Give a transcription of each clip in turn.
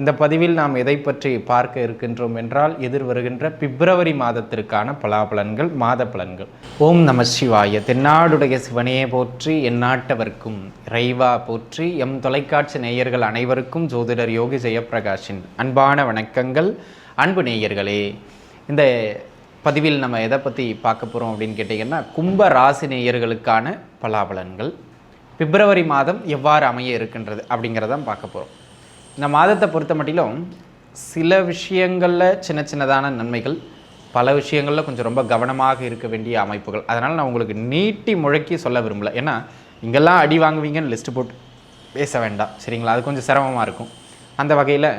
இந்த பதிவில் நாம் எதை பற்றி பார்க்க இருக்கின்றோம் என்றால் எதிர் வருகின்ற பிப்ரவரி மாதத்திற்கான பலாபலன்கள் மாத பலன்கள் ஓம் நம சிவாய. தென்னாடுடைய சிவனையே போற்றி எந்நாட்டவர்க்கும் இறைவா போற்றி எம் தொலைக்காட்சி நேயர்கள் அனைவருக்கும் ஜோதிடர் யோகி ஜெயப்பிரகாஷின் அன்பான வணக்கங்கள். அன்பு நேயர்களே இந்த பதிவில் நம்ம எதை பற்றி பார்க்க போகிறோம் அப்படின்னு கேட்டிங்கன்னா கும்ப ராசி நேயர்களுக்கான பலாபலன்கள். பிப்ரவரி மாதம் எவ்வாறு அமைய இருக்கின்றது அப்படிங்கிறதான் பார்க்க போகிறோம் இந்த மாதத்தை பொறுத்த மட்டிலும் சில விஷயங்களில் சின்ன சின்னதான நன்மைகள் பல விஷயங்களில் கொஞ்சம் ரொம்ப கவனமாக இருக்க வேண்டிய அமைப்புகள். அதனால் நான் உங்களுக்கு நீட்டி முழக்கி சொல்ல விரும்பல. ஏன்னா இங்கெல்லாம் அடி வாங்குவீங்கன்னு லிஸ்ட்டு போட்டு பேச வேண்டாம். சரிங்களா? அது கொஞ்சம் சிரமமாக இருக்கும். அந்த வகையில்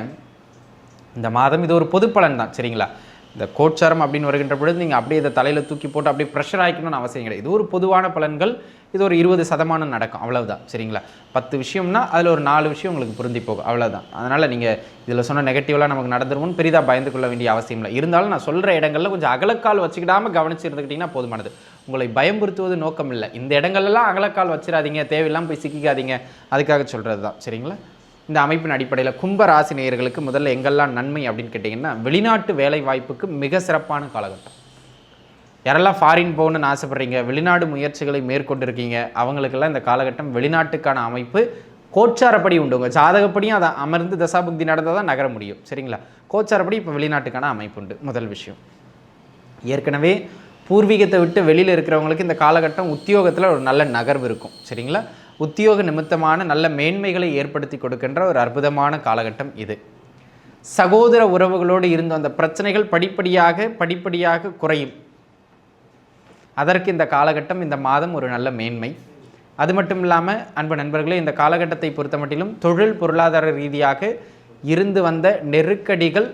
இந்த மாதம் இது ஒரு பொது பலன் தான். சரிங்களா? இந்த கோச்சாரம் அப்படின்னு வருகின்ற பொழுது நீங்கள் அப்படியே இதை தலையில் தூக்கி போட்டு அப்படியே ப்ரெஷர் ஆகிக்கணும்னு அவசியம் கிடையாது. இது ஒரு பொதுவான பலன்கள். இது ஒரு இருபது சதமானம் நடக்கும். அவ்வளவுதான். சரிங்களா? பத்து விஷயம்னா அதில் ஒரு நாலு விஷயம் உங்களுக்கு பொருந்தி போகும். அவ்வளோதான் அதனால் நீங்கள் இதில் சொன்ன நெகட்டிவ்லாம் நமக்கு நடந்துருமோன்னு பெரிதாக பயந்து கொள்ள வேண்டிய அவசியம் இல்லை. இருந்தாலும் நான் சொல்கிற இடங்களில் கொஞ்சம் அகலக்கால் வச்சுக்கிடாமல் கவனிச்சு இருந்துக்கிட்டிங்கன்னா போதுமானது. உங்களை பயம்புறுத்துவது நோக்கம் இல்லை. இந்த இடங்கள்லாம் அகலக்கால் வச்சிடாதீங்க தேவையில்லாமல் போய் சிக்கிக்காதீங்க. அதுக்காக சொல்கிறது தான் சரிங்களா? இந்த அமைப்பின் அடிப்படையில் கும்ப ராசி நேயர்களுக்கு முதல்ல எங்கெல்லாம் நன்மை அப்படின்னு கேட்டிங்கன்னா வெளிநாட்டு வேலை வாய்ப்புக்கு மிக சிறப்பான காலகட்டம். யாரெல்லாம் ஃபாரின் போகணும்னு ஆசைப்பட்றீங்க வெளிநாடு முயற்சிகளை மேற்கொண்டிருக்கீங்க அவங்களுக்கெல்லாம் இந்த காலகட்டம் வெளிநாட்டுக்கான அமைப்பு கோச்சாரப்படி உண்டு. உங்கள் ஜாதகப்படியும் அதை அமர்ந்து தசாபுக்தி நடந்தால் தான் நகர முடியும். சரிங்களா? கோச்சாரப்படி இப்போ வெளிநாட்டுக்கான அமைப்பு உண்டு. முதல் விஷயம். ஏற்கனவே பூர்வீகத்தை விட்டு வெளியில் இருக்கிறவங்களுக்கு இந்த காலகட்டம் உத்தியோகத்தில் ஒரு நல்ல நகர்வு இருக்கும். சரிங்களா? உத்தியோக நிமித்தமான நல்ல மேன்மைகளை ஏற்படுத்தி கொடுக்கின்ற ஒரு அற்புதமான காலகட்டம் இது. சகோதர உறவுகளோடு இருந்த அந்த பிரச்சனைகள் படிப்படியாக படிப்படியாக குறையும். அதற்கு இந்த காலகட்டம் இந்த மாதம் ஒரு நல்ல மேன்மை. அது மட்டும் இல்லாமல் அன்பு நண்பர்களே இந்த காலகட்டத்தை பொறுத்த மட்டிலும் தொழில் பொருளாதார ரீதியாக இருந்து வந்த நெருக்கடிகள்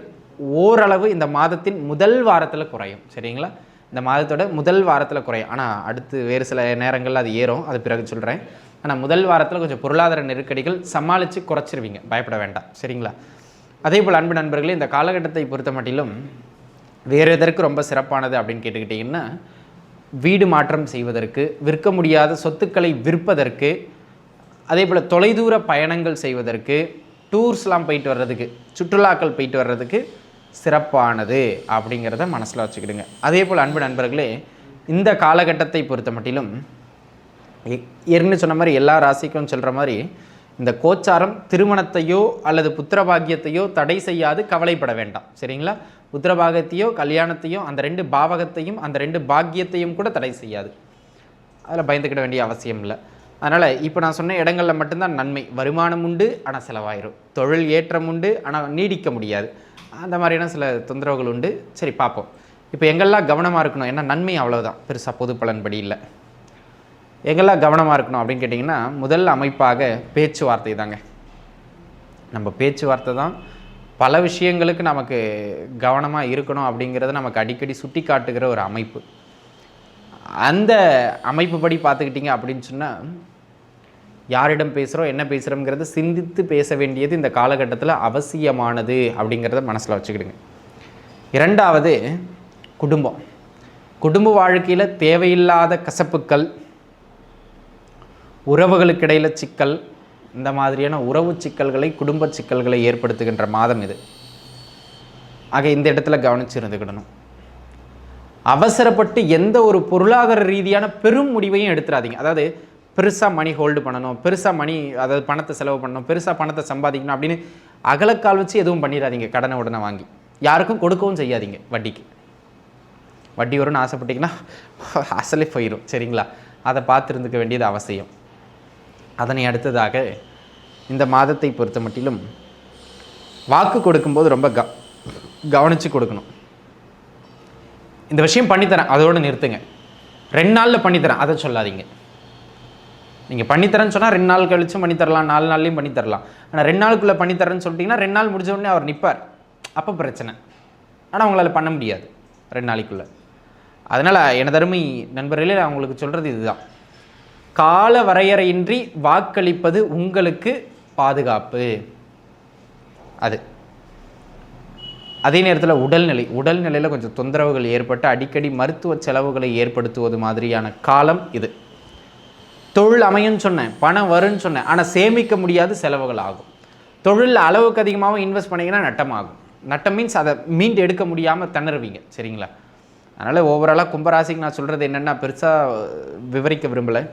ஓரளவு இந்த மாதத்தின் முதல் வாரத்தில் குறையும். சரிங்களா? இந்த மாதத்தோட முதல் வாரத்தில் குறையும். ஆனால் அடுத்து வேறு சில நேரங்களில் அது ஏறும். அது பிறகு சொல்கிறேன் ஆனால் முதல் வாரத்தில் கொஞ்சம் பொருளாதார நெருக்கடிகள் சமாளித்து குறைச்சிருவீங்க. பயப்பட வேண்டாம். சரிங்களா? அதே போல் அன்பு நண்பர்களே இந்த காலகட்டத்தை பொறுத்த மட்டிலும் வேறு எதற்கு ரொம்ப சிறப்பானது அப்படின்னு கேட்டுக்கிட்டிங்கன்னா வீடு மாற்றம் செய்வதற்கு விற்க முடியாத சொத்துக்களை விற்பதற்கு அதே போல் தொலைதூர பயணங்கள் செய்வதற்கு டூர்ஸ்லாம் போயிட்டு வர்றதுக்கு சுற்றுலாக்கள் போயிட்டு வர்றதுக்கு சிறப்பானது அப்படிங்கிறத மனசில் வச்சுக்கிடுங்க. அதே போல் அன்பு நண்பர்களே இந்த காலகட்டத்தை பொறுத்த மட்டிலும் ஏற்கனவே சொன்ன மாதிரி எல்லா ராசிக்கும் சொல்கிற மாதிரி இந்த கோச்சாரம் திருமணத்தையோ அல்லது புத்திரபாகியத்தையோ தடை செய்யாது கவலைப்பட வேண்டாம். சரிங்களா? புத்திரபாகத்தையோ கல்யாணத்தையோ அந்த ரெண்டு பாவகத்தையும் அந்த ரெண்டு பாக்கியத்தையும் கூட தடை செய்யாது. அதில் பயந்துக்கிட வேண்டிய அவசியம் இல்லை. அதனால் இப்போ நான் சொன்ன இடங்களில் மட்டும்தான் நன்மை. வருமானம் உண்டு ஆனால் செலவாயிரும். தொழில் ஏற்றம் உண்டு ஆனால் நீடிக்க முடியாது. அந்த மாதிரியான சில தொந்தரவுகள் உண்டு. சரி பார்ப்போம். இப்போ எங்கெல்லாம் கவனமாக இருக்கணும்? ஏன்னா நன்மை அவ்வளோதான் பெருசாக பொது பலன்படி இல்லை. எங்கெல்லாம் கவனமாக இருக்கணும் அப்படின்னு கேட்டிங்கன்னா முதல் அமைப்பாக பேச்சுவார்த்தை தாங்க. நம்ம பேச்சுவார்த்தை தான் பல விஷயங்களுக்கு நமக்கு கவனமாக இருக்கணும் அப்படிங்கிறத நமக்கு அடிக்கடி சுட்டி காட்டுகிற ஒரு அமைப்பு. அந்த அமைப்பு படி பார்த்துக்கிட்டிங்க அப்படின்னு சொன்னால் யாரிடம் பேசுகிறோம் என்ன பேசுகிறோங்கிறத சிந்தித்து பேச வேண்டியது இந்த காலகட்டத்தில் அவசியமானது அப்படிங்கிறத மனசில் வச்சுக்கிடுங்க. இரண்டாவது குடும்பம். குடும்ப வாழ்க்கையில் தேவையில்லாத கசப்புக்கள் உறவுகளுக்கிடையில் சிக்கல் இந்த மாதிரியான உறவு சிக்கல்களை குடும்ப சிக்கல்களை ஏற்படுத்துகின்ற மாதம் இது. ஆக இந்த இடத்துல கவனித்து இருந்துக்கிடணும் அவசரப்பட்டு எந்த ஒரு பொருளாதார ரீதியான பெரும் முடிவையும் எடுத்துடாதீங்க அதாவது பெருசாக மணி ஹோல்டு பண்ணணும் பெருசாக மணி அதாவது பணத்தை செலவு பண்ணணும் பெருசாக பணத்தை சம்பாதிக்கணும் அப்படின்னு அகலக்கால் வச்சு எதுவும் பண்ணிடாதீங்க கடனை உடனே வாங்கி. யாருக்கும் கொடுக்கவும் செய்யாதீங்க வட்டிக்கு. வட்டி வரும்னு ஆசைப்பட்டீங்கன்னா அசலே போயிடும் சரிங்களா? அதை பார்த்து இருந்துக்க வேண்டியது அவசியம். அதனை அடுத்ததாக இந்த மாதத்தை பொறுத்த மட்டிலும் வாக்கு கொடுக்கும்போது ரொம்ப க கவனித்து கொடுக்கணும். இந்த விஷயம் பண்ணித்தரேன். அதோடு நிறுத்துங்க. ரெண்டு நாளில் பண்ணித்தரேன். அதை சொல்லாதீங்க. நீங்கள் பண்ணித்தரேன்னு சொன்னால் ரெண்டு நாள் கழிச்சும் பண்ணித்தரலாம். நாலு நாள்லையும் பண்ணித்தரலாம். ஆனால் ரெண்டு நாளுக்குள்ளே பண்ணித்தரேன்னு சொல்லிட்டீங்கன்னா ரெண்டு நாள் முடிஞ்ச உடனே அவர் நிற்பார் அப்போ பிரச்சனை. ஆனால் உங்களால் பண்ண முடியாது. ரெண்டு நாளைக்குள்ளே. அதனால் எனதருமை நண்பர்களே நான் உங்களுக்கு சொல்கிறது இதுதான். கால வரையறையின்றி வாக்களிப்பது உங்களுக்கு பாதுகாப்பு. அது. அதே நேரத்தில் உடல்நிலை. உடல்நிலையில் கொஞ்சம் தொந்தரவுகள் ஏற்பட்டு அடிக்கடி மருத்துவ செலவுகளை ஏற்படுத்துவது மாதிரியான காலம் இது. தொழில் அமையும்னு சொன்னேன். பணம் வரும்னு சொன்னேன். ஆனால் சேமிக்க முடியாத செலவுகள் ஆகும். தொழில் அளவுக்கு அதிகமாகவும் இன்வெஸ்ட் பண்ணிங்கன்னா நட்டமாகும். நட்டம் மீன்ஸ் அதை மீண்டு எடுக்க முடியாமல் திணறுவீங்க. சரிங்களா? அதனால் ஓவராலாக கும்பராசிக்கு நான் சொல்கிறது என்னென்னா பெருசாக விவரிக்க விரும்பலை.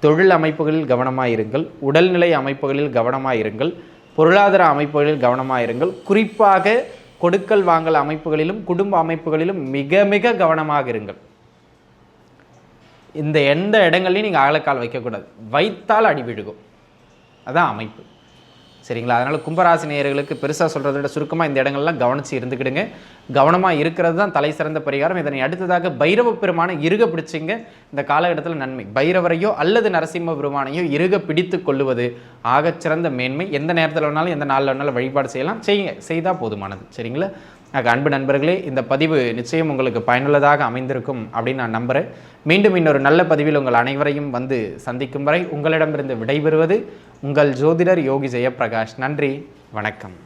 தொழில் அமைப்புகளில் கவனமாக இருங்கள் உடல்நிலை அமைப்புகளில் கவனமாக இருங்கள் பொருளாதார அமைப்புகளில் கவனமாக இருங்கள் குறிப்பாக கொடுக்கல் வாங்கல் அமைப்புகளிலும் குடும்ப அமைப்புகளிலும் மிக மிக கவனமாக இருங்கள் இந்த எந்த இடங்கள்லையும் நீங்கள் அகலக்கால் வைக்கக்கூடாது. வைத்தால் அடிவிழுகும் அதான் அமைப்பு. சரிங்களா? அதனால் கும்பராசி நேயர்களுக்கு பெருசாக சொல்கிறத விட சுருக்கமாக இந்த இடங்கள்லாம் கவனித்து இருந்துக்கிடுங்க. கவனமாக இருக்கிறது தான் தலை சிறந்த பரிகாரம். இதனை அடுத்ததாக பைரவ பெருமானை இறுக பிடிச்சிங்க. இந்த காலகட்டத்தில் நன்மை. பைரவரையோ அல்லது நரசிம்ம பெருமானையோ இறுக பிடித்து கொள்ளுவது ஆகச்சிறந்த மேன்மை. எந்த நேரத்தில் வேணாலும் எந்த நாளில் வேணாலும் வழிபாடு செய்யலாம். செய்யுங்க. செய்தால் போதுமானது. சரிங்களா? ஆக அன்பு நண்பர்களே இந்த பதிவு நிச்சயம் உங்களுக்கு பயனுள்ளதாக அமைந்திருக்கும் அப்படின்னு நான் நம்புகிறேன் மீண்டும் இன்னொரு நல்ல பதிவில் உங்கள் அனைவரையும் வந்து சந்திக்கும் வரை உங்களிடமிருந்து விடைபெறுவது உங்கள் ஜோதிடர் யோகி ஜெயப்பிரகாஷ். நன்றி வணக்கம்.